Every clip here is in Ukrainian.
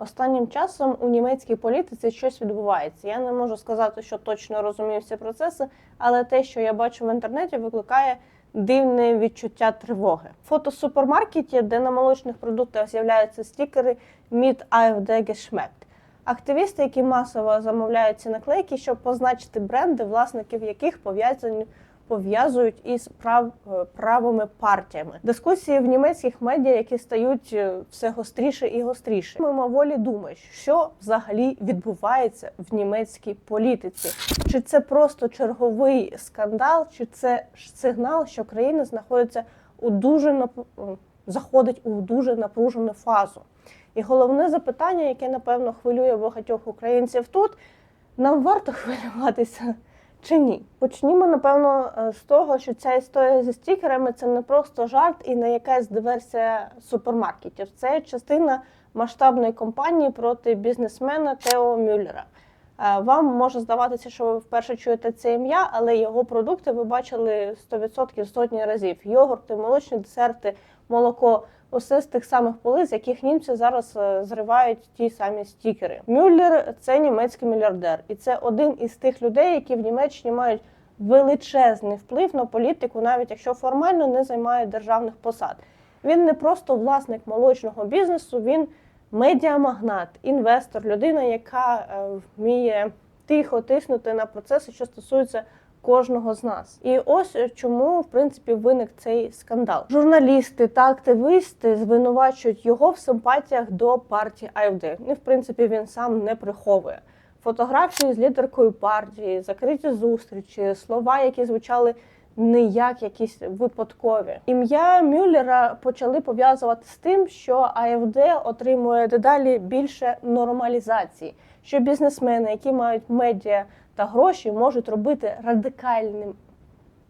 Останнім часом у німецькій політиці щось відбувається. Я не можу сказати, що точно розумію всі процеси, але те, що я бачу в інтернеті, викликає дивне відчуття тривоги. Фото супермаркеті, де на молочних продуктах з'являються стікери «Mit AfD geschmeckt». Активісти, які масово замовляють ці наклейки, щоб позначити бренди, власників яких пов'язані пов'язують із прав, е, правими партіями. Дискусії в німецьких медіа, які стають е, все гостріше і гостріше. Мимоволі думаєш, що взагалі відбувається в німецькій політиці. Чи це просто черговий скандал, чи це сигнал, що країна знаходиться у дуже нап... заходить у дуже напружену фазу. І головне запитання, яке напевно хвилює багатьох українців тут: нам варто хвилюватися чи ні? Почнімо, напевно, е, з того, що ця історія зі стікерами це не просто жарт і не якась диверсія супермаркетів. Це частина масштабної кампанії проти бізнесмена Тео Мюллера. Е, Вам може здаватися, що ви вперше чуєте це ім'я, але його продукти ви бачили 100% сотні разів: йогурти, молочні десерти, молоко. Усе з тих самих полиць, з яких німці зараз е, зривають ті самі стікери. Мюллер це німецький мільярдер, і це один із тих людей, які в Німеччині мають величезний вплив на політику, навіть якщо формально не займає державних посад. Він не просто власник молочного бізнесу, він медіамагнат, інвестор, людина, яка е, вміє тихо тиснути на процеси, що стосуються кожного з нас. І ось чому в принципі виник цей скандал. Журналісти та активісти звинувачують його в симпатіях до партії АФД. І в принципі він сам не приховує. Фотографії з лідеркою партії, закриті зустрічі, слова, які звучали не як якісь випадкові. Ім'я Мюллера почали пов'язувати з тим, що АФД отримує дедалі більше нормалізації, що бізнесмени, які мають медіа та гроші, можуть робити радикальним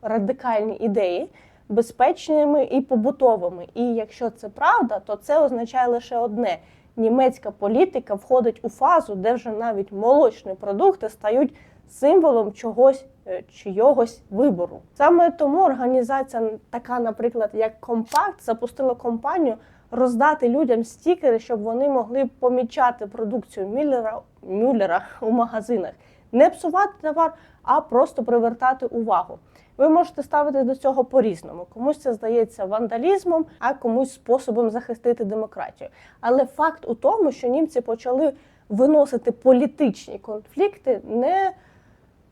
радикальні ідеї безпечними і побутовими. І якщо це правда, то це означає лише одне: німецька політика входить у фазу, де вже навіть молочні продукти стають символом чогось е, чийогось вибору. Саме тому організація, така, наприклад, як Компакт, запустила кампанію роздати людям стікери, щоб вони могли помічати продукцію Мюллера, Мюллера у магазинах. Не псувати товар, а просто привертати увагу. Ви можете ставити до цього по-різному. Комусь це здається вандалізмом, а комусь способом захистити демократію. Але факт у тому, що німці почали виносити політичні конфлікти не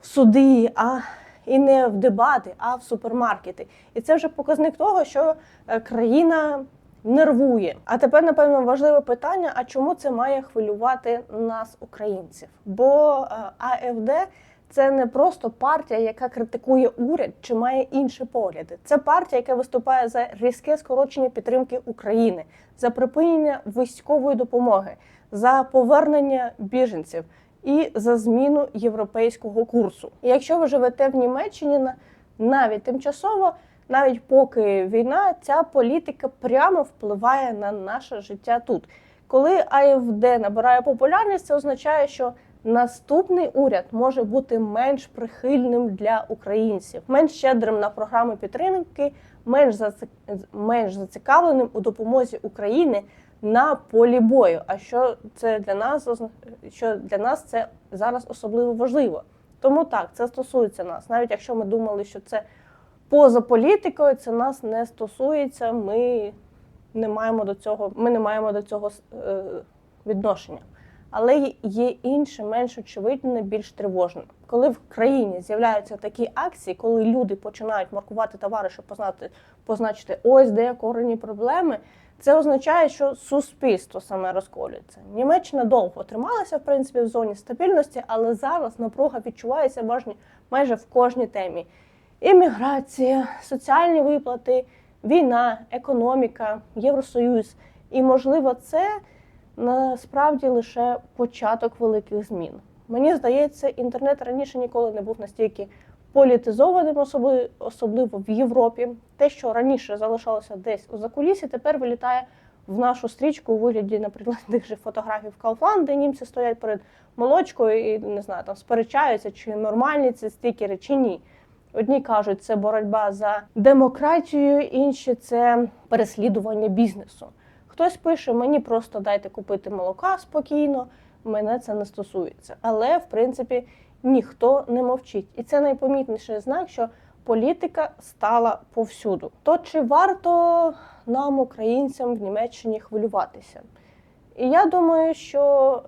в суди, а і не в дебати, а в супермаркети. І це вже показник того, що е, країна нервує. А тепер, напевно, важливе питання: а чому це має хвилювати нас, українців? Бо е, АФД це не просто партія, яка критикує уряд чи має інші погляди. Це партія, яка виступає за різке скорочення підтримки України, за припинення військової допомоги, за повернення біженців і за зміну європейського курсу. І якщо ви живете в Німеччині, на- навіть тимчасово, навіть поки війна, ця політика прямо впливає на наше життя тут. Коли АФД набирає популярність, це означає, що наступний уряд може бути менш прихильним для українців, менш щедрим на програми підтримки, менш менш зацікавленим у допомозі України на полі бою. А що це для нас що для нас це зараз особливо важливо? Тому так, це стосується нас, навіть якщо ми думали, що це поза політикою, це нас не стосується. Ми не маємо до цього, ми не маємо до цього е, відношення. Але є інше, менш очевидне, більш тривожне. Коли в країні з'являються такі акції, коли люди починають маркувати товари, щоб познати, позначити ось де корені проблеми, це означає, що суспільство саме розколюється. Німеччина довго трималася в принципі в зоні стабільності, але зараз напруга відчувається майже- майже в кожній темі: імміграція, соціальні виплати, війна, економіка, Євросоюз. І можливо, це насправді лише початок великих змін. Мені здається, інтернет раніше ніколи не був настільки політизованим, особливо, в Європі. Те, що раніше залишалося десь у закулісі, тепер вилітає в нашу стрічку у вигляді, наприклад, тих же фотографій в Kaufland, де німці стоять перед молочкою і не знаю, там сперечаються, чи нормальні ці стікери, чи ні. Одні кажуть, це боротьба за демократію, інші це переслідування бізнесу. Хтось пише: мені просто дайте купити молока спокійно, мене це не стосується. Але в принципі ніхто не мовчить. І це найпомітніший знак, що політика стала повсюду. То чи варто нам, українцям, в Німеччині хвилюватися? І я думаю, що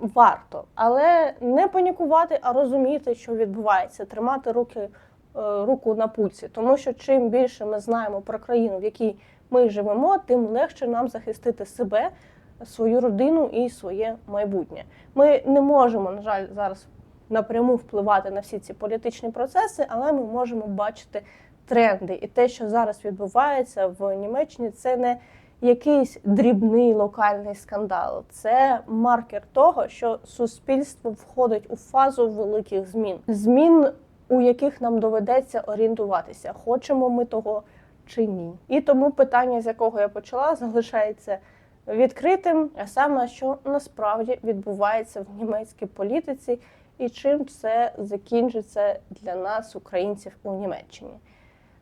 варто, але не панікувати, а розуміти, що відбувається, тримати руки, руку на пульсі. Тому що чим більше ми знаємо про країну, в якій ми живемо, тим легше нам захистити себе, свою родину і своє майбутнє. Ми не можемо, на жаль, зараз напряму впливати на всі ці політичні процеси, але ми можемо бачити тренди. І те, що зараз відбувається в Німеччині, це не якийсь дрібний локальний скандал. Це маркер того, що суспільство входить у фазу великих змін, змін, у яких нам доведеться орієнтуватися, хочемо ми того чи ні. І тому питання, з якого я почала, залишається відкритим, а саме, що насправді відбувається в німецькій політиці, і чим це закінчиться для нас, українців у Німеччині.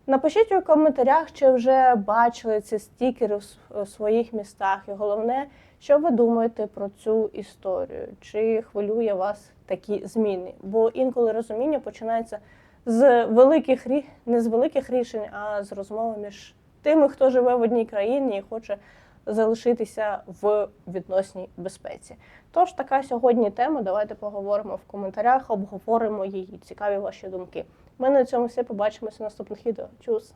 Напишіть у коментарях, чи вже бачили ці стікери в своїх містах. І головне, що ви думаєте про цю історію? Чи хвилює вас такі зміни? Бо інколи розуміння починається з великих не з великих рішень, а з розмови між тими, хто живе в одній країні і хоче залишитися в відносній безпеці. Тож така сьогодні тема. Давайте поговоримо в коментарях, обговоримо її. Цікаві ваші думки. Ми на цьому все побачимося в наступних відео. Чус!